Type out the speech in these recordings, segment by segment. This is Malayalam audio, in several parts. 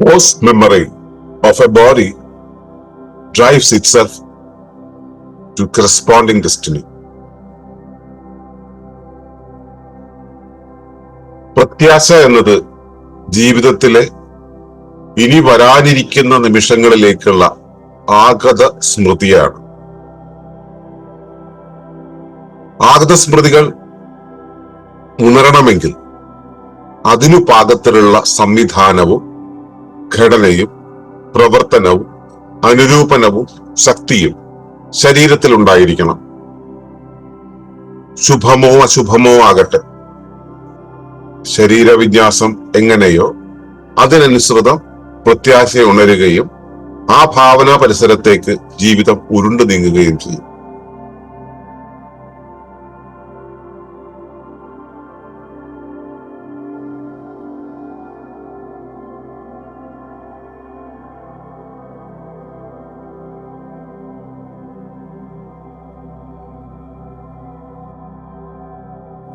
Post memory of a body drives itself to corresponding destiny. പ്രത്യാശ എന്നത് ജീവിതത്തിലെ ഇനി വരാനിരിക്കുന്ന നിമിഷങ്ങളിലേക്കുള്ള ആഗത സ്മൃതിയാണ് ആഗത സ്മൃതികൾ ഉണരണമെങ്കിൽ അതിനു പാകത്തിലുള്ള സംവിധാനവും ഘടനയും പ്രവർത്തനവും അനുരൂപനവും ശക്തിയും ശരീരത്തിൽ ഉണ്ടായിരിക്കണം. ശുഭമോ അശുഭമോ ആകട്ടെ. ശരീരവിന്യാസം എങ്ങനെയോ അതിനനുസൃതം പ്രത്യാശ ഉണരുകയും ആ ഭാവന പരിസരത്തേക്ക് ജീവിതം ഉരുണ്ടു നീങ്ങുകയും ചെയ്യും.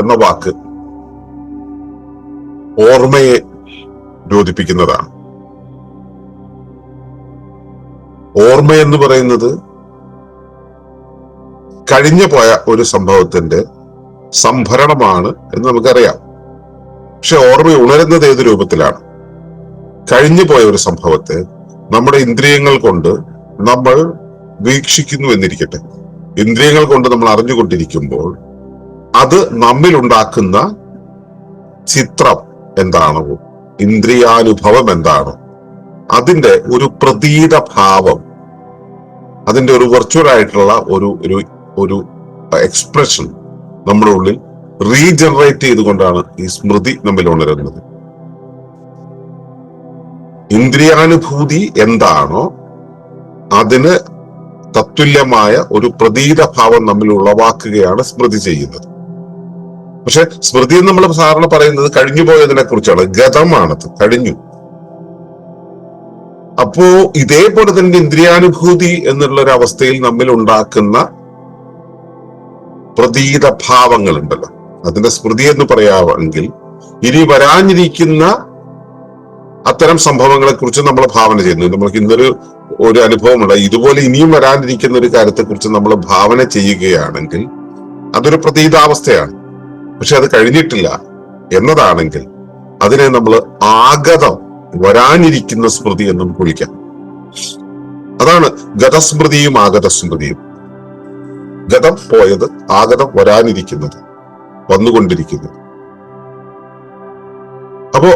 എന്ന വാക്ക് ഓർമ്മയെ ദ്യോതിപ്പിക്കുന്നതാണ് ഓർമ്മ എന്ന് പറയുന്നത് കഴിഞ്ഞു പോയ ഒരു സംഭവത്തിന്റെ സംഭരണമാണ് എന്ന് നമുക്കറിയാം. പക്ഷെ ഓർമ്മ ഉണരുന്നത് ഏത് രൂപത്തിലാണ്? കഴിഞ്ഞു പോയ ഒരു സംഭവത്തെ നമ്മുടെ ഇന്ദ്രിയങ്ങൾ കൊണ്ട് നമ്മൾ വീക്ഷിക്കുന്നു എന്നിരിക്കട്ടെ. ഇന്ദ്രിയങ്ങൾ കൊണ്ട് നമ്മൾ അറിഞ്ഞുകൊണ്ടിരിക്കുമ്പോൾ അത് നമ്മിൽ ഉണ്ടാക്കുന്ന ചിത്രം എന്താണ്? ഇന്ദ്രിയാനുഭവം എന്താണ്? അതിന്റെ ഒരു പ്രതീത ഭാവം അതിന്റെ ഒരു വെർച്വൽ ആയിട്ടുള്ള ഒരു ഒരു എക്സ്പ്രഷൻ നമ്മുടെ ഉള്ളിൽ റീജനറേറ്റ് ചെയ്തുകൊണ്ടാണ് ഈ സ്മൃതി നമ്മിൽ ഉണരുന്നത്. ഇന്ദ്രിയാനുഭൂതി എന്താണോ അതിന് തത്തുല്യമായ ഒരു പ്രതീത ഭാവം നമ്മിൽ ഉളവാക്കുകയാണ് സ്മൃതി ചെയ്യുന്നത്. പക്ഷെ സ്മൃതി എന്ന് നമ്മൾ സാധാരണ പറയുന്നത് കഴിഞ്ഞു പോയതിനെ കുറിച്ചാണ് ഗതമാണത്. കഴിഞ്ഞു. അപ്പോ ഇതേപോലെ തന്നെ ഇന്ദ്രിയാനുഭൂതി എന്നുള്ള ഒരു അവസ്ഥയിൽ നമ്മിൽ ഉണ്ടാക്കുന്ന പ്രതീത ഭാവങ്ങൾ ഉണ്ടല്ലോ അതിന്റെ സ്മൃതി എന്ന് പറയാമെങ്കിൽ ഇനി വരാനിരിക്കുന്ന അത്തരം സംഭവങ്ങളെ കുറിച്ച് നമ്മൾ ഭാവന ചെയ്യുന്നു. നമുക്ക് ഇന്നൊരു ഒരു അനുഭവമുണ്ട്. ഇതുപോലെ ഇനിയും വരാനിരിക്കുന്ന ഒരു കാര്യത്തെ കുറിച്ച് നമ്മൾ ഭാവന ചെയ്യുകയാണെങ്കിൽ അതൊരു പ്രതീതാവസ്ഥയാണ്. പക്ഷെ അത് കഴിഞ്ഞിട്ടില്ല എന്നതാണെങ്കിൽ അതിനെ നമ്മൾ ആഗതം വരാനിരിക്കുന്ന സ്മൃതി എന്ന് നമുക്ക് വിളിക്കാം. അതാണ് ഗതസ്മൃതിയും ആഗത സ്മൃതിയും ഗതം പോയത് ആഗതം വരാനിരിക്കുന്നത് വന്നുകൊണ്ടിരിക്കുന്നത്. അപ്പോ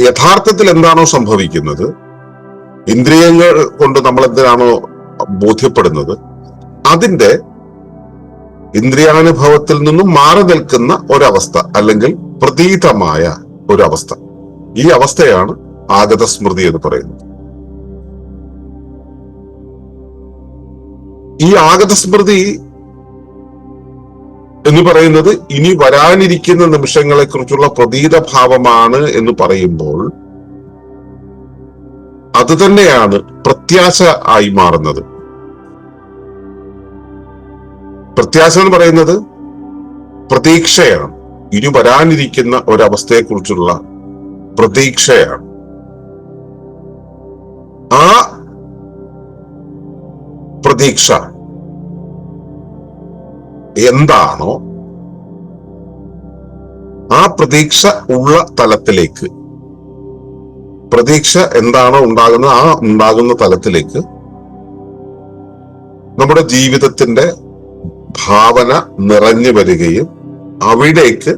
യഥാർത്ഥത്തിൽ എന്താണോ സംഭവിക്കുന്നത്? ഇന്ദ്രിയങ്ങൾ കൊണ്ട് നമ്മൾ എന്തിനാണോ ബോധ്യപ്പെടുന്നത്? അതിന്റെ ഇന്ദ്രിയാനുഭവത്തിൽ നിന്നും മാറി നിൽക്കുന്ന ഒരവസ്ഥ അല്ലെങ്കിൽ പ്രതീതമായ ഒരവസ്ഥ. ഈ അവസ്ഥയാണ് ആഗത സ്മൃതി എന്ന് പറയുന്നത്. ഈ ആഗത സ്മൃതി എന്ന് പറയുന്നത് ഇനി വരാനിരിക്കുന്ന നിമിഷങ്ങളെ കുറിച്ചുള്ള പ്രതീത ഭാവമാണ് എന്ന് പറയുമ്പോൾ അത് തന്നെയാണ് പ്രത്യാശ ആയി മാറുന്നത്. പ്രത്യാശ എന്ന് പറയുന്നത് പ്രതീക്ഷയാണ്. ഇനി വരാനിരിക്കുന്ന ഒരവസ്ഥയെ കുറിച്ചുള്ള പ്രതീക്ഷയാണ്. ആ പ്രതീക്ഷ എന്താണോ ആ പ്രതീക്ഷ ഉള്ള തലത്തിലേക്ക് പ്രതീക്ഷ എന്താണോ ഉണ്ടാകുന്നത് ആ ഉണ്ടാകുന്ന തലത്തിലേക്ക് നമ്മുടെ ജീവിതത്തിന്റെ ഭാവന നിറഞ്ഞു വരികയും അവിടേക്ക്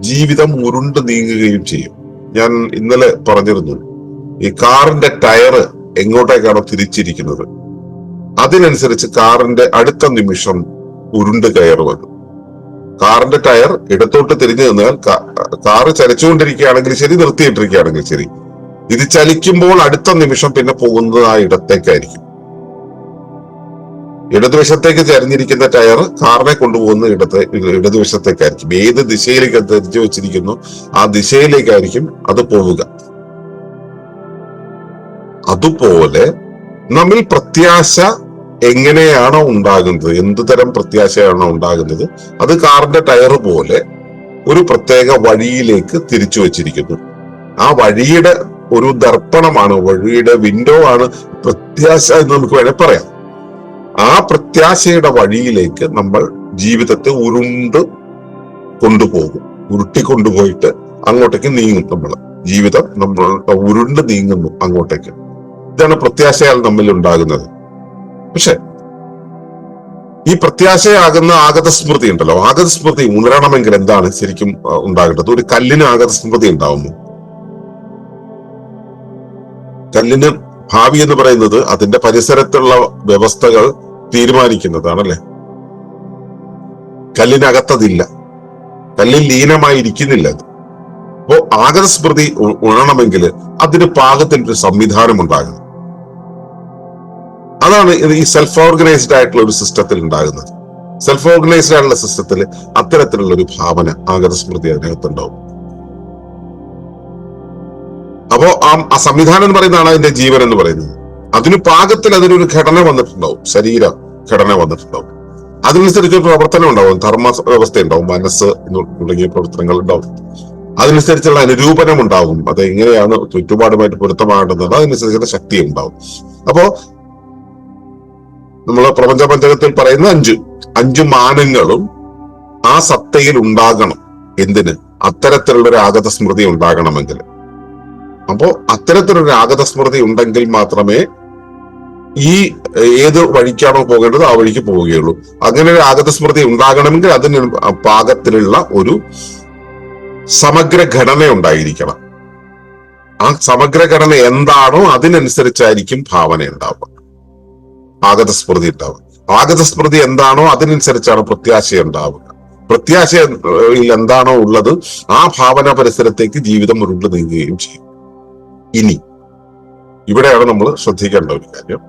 ജീവിതം ഉരുണ്ടു നീങ്ങുകയും ചെയ്യും. ഞാൻ ഇന്നലെ പറഞ്ഞിരുന്നു ഈ കാറിന്റെ ടയർ എങ്ങോട്ടേക്കാണോ തിരിച്ചിരിക്കുന്നത്. അതിനനുസരിച്ച് കാറിന്റെ അടുത്ത നിമിഷം ഉരുണ്ട് കയറുവന്നു കാറിന്റെ ടയർ ഇടത്തോട്ട് തിരിഞ്ഞു നിന്നാൽ കാറ് ചലിച്ചുകൊണ്ടിരിക്കുകയാണെങ്കിൽ ശരി നിർത്തിയിട്ടിരിക്കുകയാണെങ്കിൽ ശരി. ഇത് ചലിക്കുമ്പോൾ അടുത്ത നിമിഷം പിന്നെ പോകുന്നത് ആ ഇടത്തേക്കായിരിക്കും. ഇടതുവശത്തേക്ക് ചരിഞ്ഞിരിക്കുന്ന ടയർ കാറിനെ കൊണ്ടുപോകുന്ന ഇടത്തെ ഇടതുവശത്തേക്കായിരിക്കും. ഏത് ദിശയിലേക്ക് തിരിച്ചു വെച്ചിരിക്കുന്നു ആ ദിശയിലേക്കായിരിക്കും അത് പോവുക. അതുപോലെ നമ്മിൽ പ്രത്യാശ എങ്ങനെയാണോ ഉണ്ടാകുന്നത് എന്ത് തരം പ്രത്യാശയാണോ ഉണ്ടാകുന്നത് അത് കാറിന്റെ ടയർ പോലെ ഒരു പ്രത്യേക വഴിയിലേക്ക് തിരിച്ചു വച്ചിരിക്കുന്നു. ആ വഴിയുടെ ഒരു ദർപ്പണമാണ് വഴിയുടെ വിൻഡോ ആണ് പ്രത്യാശ എന്ന് നമുക്ക് വേണേൽ പറയാം. ആ പ്രത്യാശയുടെ വഴിയിലേക്ക് നമ്മൾ ജീവിതത്തെ ഉരുണ്ട് കൊണ്ടുപോകും. ഉരുട്ടി കൊണ്ടുപോയിട്ട് അങ്ങോട്ടേക്ക് നീങ്ങും നമ്മൾ ജീവിതം നമ്മൾ ഉരുണ്ട് നീങ്ങുന്നു അങ്ങോട്ടേക്ക്. ഇതാണ് പ്രത്യാശയാൽ നമ്മിൽ ഉണ്ടാകുന്നത്. പക്ഷെ ഈ പ്രത്യാശയാകുന്ന ആഗതസ്മൃതി ഉണ്ടല്ലോ. ആഗതസ്മൃതി ഉണരണമെങ്കിൽ എന്താണ് ശരിക്കും ഉണ്ടാകേണ്ടത്? ഒരു കല്ലിന് ആഗതസ്മൃതി ഉണ്ടാവുന്നു കല്ലിന് ഭാവി എന്ന് പറയുന്നത് അതിന്റെ പരിസരത്തുള്ള വ്യവസ്ഥകൾ തീരുമാനിക്കുന്നതാണല്ലേ? കല്ലിനകത്തതില്ല. കല്ലിൽ ലീനമായി ഇരിക്കുന്നില്ല അത്. അപ്പോ ആഗതസ്മൃതി ഉണണമെങ്കിൽ അതിന് പാകത്തിൽ ഒരു സംവിധാനം ഉണ്ടാകണം അതാണ് ഈ സെൽഫ് ഓർഗനൈസ്ഡ് ആയിട്ടുള്ള ഒരു സിസ്റ്റത്തിൽ ഉണ്ടാകുന്നത്. സെൽഫ് ഓർഗനൈസ്ഡ് ആയിട്ടുള്ള സിസ്റ്റത്തിൽ അത്തരത്തിലുള്ള ഒരു ഭാവന ആഗതസ്മൃതി അതിനകത്തുണ്ടാവും. അപ്പോ ആ സംവിധാനം എന്ന് പറയുന്നതാണ് അതിന്റെ ജീവൻ എന്ന് പറയുന്നത്. അതിന് പാകത്തിൽ അതിനൊരു ഘടന വന്നിട്ടുണ്ടാവും. ശരീര ഘടന വന്നിട്ടുണ്ടാവും. അതിനനുസരിച്ച് പ്രവർത്തനം ഉണ്ടാവും. ധർമ്മ വ്യവസ്ഥ ഉണ്ടാവും. മനസ്സ് തുടങ്ങിയ പ്രവർത്തനങ്ങൾ ഉണ്ടാവും. അതിനനുസരിച്ചുള്ള അനുരൂപനം ഉണ്ടാവും. അത് എങ്ങനെയാണ് ചുറ്റുപാടുമായിട്ട് പൊരുത്തമാകേണ്ടത് അതിനനുസരിച്ചുള്ള ശക്തി ഉണ്ടാവും. അപ്പോ നമ്മൾ പ്രപഞ്ച പഞ്ചകത്തിൽ പറയുന്ന അഞ്ച് അഞ്ച് മാനങ്ങളും ആ സത്തയിൽ ഉണ്ടാകണം. എന്തിന്? അത്തരത്തിലുള്ള ഒരു ആഗത സ്മൃതി ഉണ്ടാകണമെങ്കിൽ. അപ്പോ അത്തരത്തിലൊരു ആഗത സ്മൃതി ഉണ്ടെങ്കിൽ മാത്രമേ ഈ ഏത് വഴിക്കാണോ പോകേണ്ടത് ആ വഴിക്ക് പോവുകയുള്ളൂ. അങ്ങനെ ഒരു ആഗത സ്മൃതി ഉണ്ടാകണമെങ്കിൽ അതിന് പാകത്തിലുള്ള ഒരു സമഗ്ര ഘടന ഉണ്ടായിരിക്കണം ആ സമഗ്ര ഘടന എന്താണോ അതിനനുസരിച്ചായിരിക്കും ഭാവന ഉണ്ടാവുക ആഗത സ്മൃതി ഉണ്ടാവുക. ആഗത സ്മൃതി എന്താണോ അതിനനുസരിച്ചാണ് പ്രത്യാശ ഉണ്ടാവുക. പ്രത്യാശയിൽ എന്താണോ ഉള്ളത് ആ ഭാവന പരിസരത്തേക്ക് ജീവിതം ഉരുണ്ടു നീങ്ങുകയും ചെയ്യും. ഇനി ഇവിടെയാണ് നമ്മൾ ശ്രദ്ധിക്കേണ്ട ഒരു കാര്യം.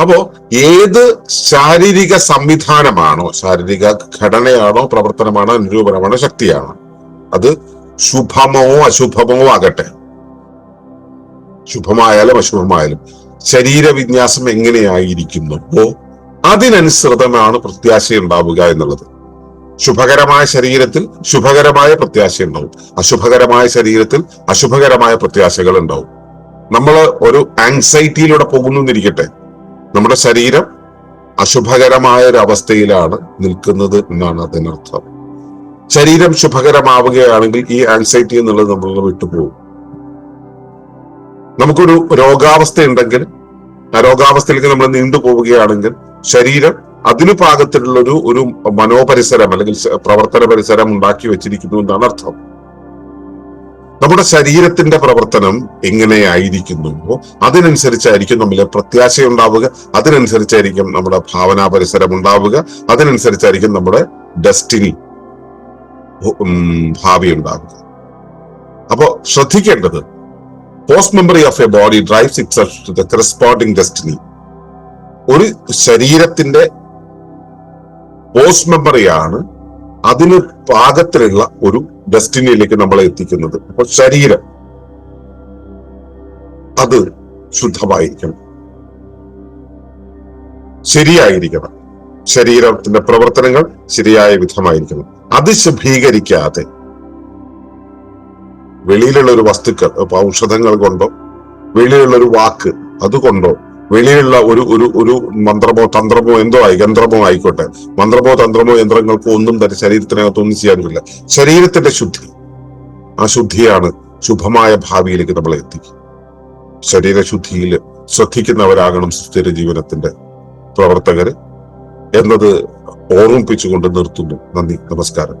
അപ്പോ ഏത് ശാരീരിക സംവിധാനമാണോ ശാരീരിക ഘടനയാണോ പ്രവർത്തനമാണോ നിരൂപണമാണോ ശക്തിയാണോ? അത് ശുഭമോ അശുഭമോ ആകട്ടെ. ശുഭമായാലും അശുഭമായാലും ശരീരവിന്യാസം എങ്ങനെയായിരിക്കുന്നുവോ അതിനനുസൃതമാണ് പ്രത്യാശ ഉണ്ടാവുക എന്നുള്ളത്. ശുഭകരമായ ശരീരത്തിൽ ശുഭകരമായ പ്രത്യാശ ഉണ്ടാവും. അശുഭകരമായ ശരീരത്തിൽ അശുഭകരമായ പ്രത്യാശകൾ ഉണ്ടാവും. നമ്മൾ ഒരു ആങ്സൈറ്റിയിലൂടെ പോകുന്നു എന്നിരിക്കട്ടെ. നമ്മുടെ ശരീരം അശുഭകരമായ ഒരു അവസ്ഥയിലാണ് നിൽക്കുന്നത് എന്നാണ് അതിനർത്ഥം. ശരീരം ശുഭകരമാവുകയാണെങ്കിൽ ഈ ആൻസൈറ്റി എന്നുള്ളത് നമ്മൾ വിട്ടുപോകും. നമുക്കൊരു രോഗാവസ്ഥ ഉണ്ടെങ്കിൽ ആ രോഗാവസ്ഥയിലേക്ക് നമ്മൾ നീണ്ടു പോവുകയാണെങ്കിൽ ശരീരം അതിനു പാകത്തിലുള്ളൊരു ഒരു മനോപരിസരം അല്ലെങ്കിൽ പ്രവർത്തന പരിസരം ഉണ്ടാക്കി വെച്ചിരിക്കുന്നു എന്നാണ് അർത്ഥം. നമ്മുടെ ശരീരത്തിന്റെ പ്രവർത്തനം എങ്ങനെയായിരിക്കുന്നുവോ അതിനനുസരിച്ചായിരിക്കും നമ്മൾ പ്രത്യാശ ഉണ്ടാവുക അതിനനുസരിച്ചായിരിക്കും നമ്മുടെ ഭാവനാ പരിസരം ഉണ്ടാവുക അതിനനുസരിച്ചായിരിക്കും നമ്മുടെ ഡെസ്റ്റിനി ഭാവി ഉണ്ടാവുക. അപ്പോ ശ്രദ്ധിക്കേണ്ടത് post memory of a body drive itself to corresponding destiny ഒരു ശരീരത്തിന്റെ പോസ്റ്റ് മെമ്മറിയാണ് അതിന് പാകത്തിലുള്ള ഒരു ഡെസ്റ്റിനിയിലേക്ക് നമ്മളെ എത്തിക്കുന്നത്. അപ്പൊ ശരീരം അത് ശുദ്ധമായിരിക്കണം. ശരിയായിരിക്കണം. ശരീരത്തിന്റെ പ്രവർത്തനങ്ങൾ ശരിയായ വിധമായിരിക്കണം. അത് ശുഭീകരിക്കാതെ വെളിയിലുള്ള ഒരു വസ്തുക്കൾ ഇപ്പൊ ഔഷധങ്ങൾ കൊണ്ടോ വെളിയിലുള്ള ഒരു വാക്ക് അതുകൊണ്ടോ വെളിയിലുള്ള ഒരു ഒരു ഒരു മന്ത്രമോ തന്ത്രമോ എന്തോ ആയി യന്ത്രമോ ആയിക്കോട്ടെ. മന്ത്രമോ തന്ത്രമോ യന്ത്രങ്ങൾക്കോ ഒന്നും തന്നെ ശരീരത്തിനകത്ത് ഒന്നും പറ്റില്ല ശരീരത്തിന്റെ ശുദ്ധി. ആ ശുദ്ധിയാണ് ശുഭമായ ഭാവിയിലേക്ക് നമ്മളെ എത്തിക്കുക ശരീരശുദ്ധിയിൽ ശ്രദ്ധിക്കുന്നവരാകണം സുസ്ഥിര ജീവനത്തിന്റെ പ്രവർത്തകര് എന്നത് ഓർമ്മിപ്പിച്ചുകൊണ്ട് നിർത്തുന്നു. നന്ദി നമസ്കാരം.